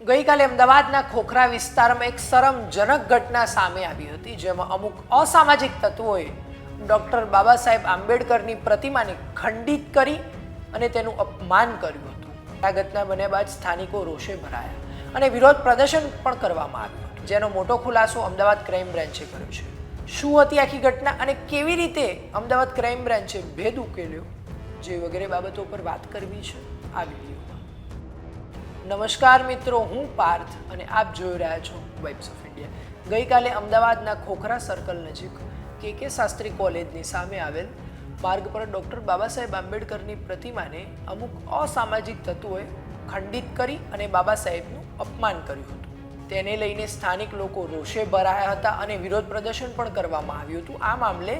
ગઈકાલે અમદાવાદના ખોખરા વિસ્તારમાં એક શરમજનક ઘટના સામે આવી હતી, જેમાં અમુક અસામાજિક તત્વોએ ડૉક્ટર બાબા સાહેબ આંબેડકરની પ્રતિમાને ખંડિત કરી અને તેનું અપમાન કર્યું હતું. આ ઘટના બન્યા બાદ સ્થાનિકો રોષે ભરાયા અને વિરોધ પ્રદર્શન પણ કરવામાં આવ્યું હતું, જેનો મોટો ખુલાસો અમદાવાદ ક્રાઇમ બ્રાન્ચે કર્યો છે. શું હતી આખી ઘટના અને કેવી રીતે અમદાવાદ ક્રાઇમ બ્રાન્ચે ભેદ ઉકેલ્યો, જે વગેરે બાબતો પર વાત કરવી છે આ વિડીયોમાં. નમસ્કાર મિત્રો, હું પાર્થ અને આપ જોઈ રહ્યા છો વાઇબ્સ ઓફ ઇન્ડિયા ગઈકાલે અમદાવાદના ખોખરા સર્કલ નજીક કે કે શાસ્ત્રી કોલેજની સામે આવેલ માર્ગ પર ડૉક્ટર બાબા સાહેબ આંબેડકરની પ્રતિમાને અમુક અસામાજિક તત્વોએ ખંડિત કરી અને બાબા સાહેબનું અપમાન કર્યું હતું. તેને લઈને સ્થાનિક લોકો રોષે ભરાયા હતા અને વિરોધ પ્રદર્શન પણ કરવામાં આવ્યું હતું. આ મામલે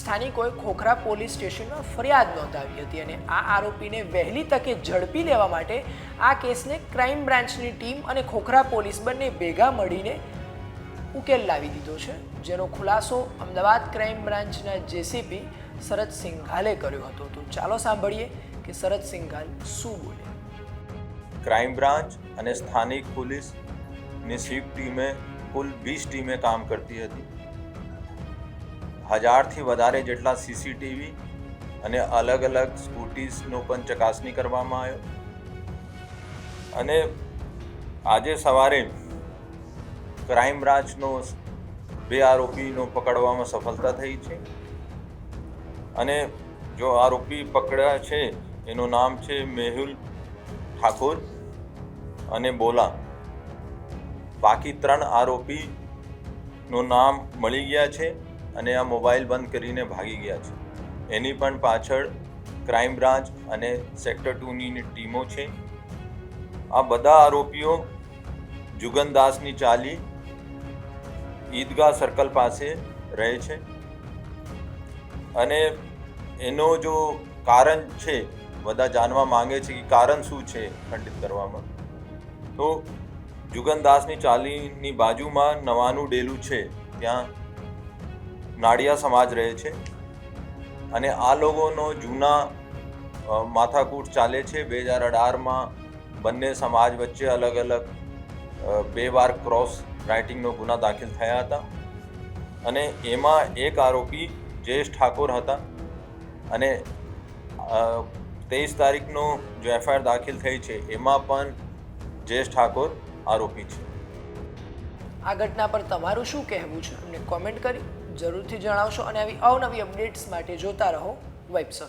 સ્થાનિકોએ ખોખરા પોલીસ સ્ટેશનમાં ફરિયાદ નોંધાવી હતી અને આ આરોપીને વહેલી તકે ઝડપી લેવા માટે આ કેસને ક્રાઇમ બ્રાન્ચની ટીમ અને ખોખરા પોલીસ બંને ભેગા મળીને ઉકેલ લાવી દીધો છે, જેનો ખુલાસો અમદાવાદ ક્રાઇમ બ્રાન્ચના જેસીપી શરદ સિંઘાલે કર્યો હતો. તો ચાલો સાંભળીએ કે શરદ સિંઘાલ શું બોલે. ક્રાઇમ બ્રાન્ચ અને સ્થાનિક પોલીસની સ્વીપ ટીમે કુલ વીસ ટીમે કામ કરતી હતી. હજારથી વધારે જેટલા સીસીટીવી અને અલગ અલગ સ્કૂટીઝનો પણ ચકાસણી કરવામાં આવ્યો. અને આજે સવારે ક્રાઇમ બ્રાન્ચનો બે આરોપીનો પકડવામાં સફળતા થઈ છે. અને જો આરોપી પકડ્યા છે, એનું નામ છે મેહુલ ઠાકોર અને બોલા. બાકી ત્રણ આરોપીનું નામ મળી ગયા છે અને આ મોબાઈલ બંધ કરીને ભાગી ગયા છે. એની પણ પાછળ ક્રાઇમ બ્રાન્ચ અને સેક્ટર ટુની ટીમો છે. આ બધા આરોપીઓ જુગનદાસની ચાલી ઈદગાહ સર્કલ પાસે રહે છે. અને એનો જો કારણ છે, બધા જાણવા માંગે છે કે કારણ શું છે ખંડિત કરવામાં. તો જુગનદાસની ચાલીની બાજુમાં નવાનું ડેલું છે. ત્યાં નાડિયા સમાજ રહે છે. અને આ લોકોનો જૂના માથાકૂટ ચાલે છે. બે હજાર અઢારમાં બંને સમાજ વચ્ચે અલગ અલગ બે વાર ક્રોસ રાઇટિંગનો ગુના દાખલ થયા હતા. અને એમાં એક આરોપી જયેશ ઠાકોર હતા. અને તેવીસ તારીખનો જો એફઆઈઆર દાખલ થઈ છે, એમાં પણ જયેશ ઠાકોર આરોપી છે. આ ઘટના પર તમારું શું કહેવું છે? અમને કોમેન્ટ કરી, જરૂરથી જણાવશો અને આવી અવનવી અપડેટ્સ માટે જોતા રહો વેબ્સ ઓફ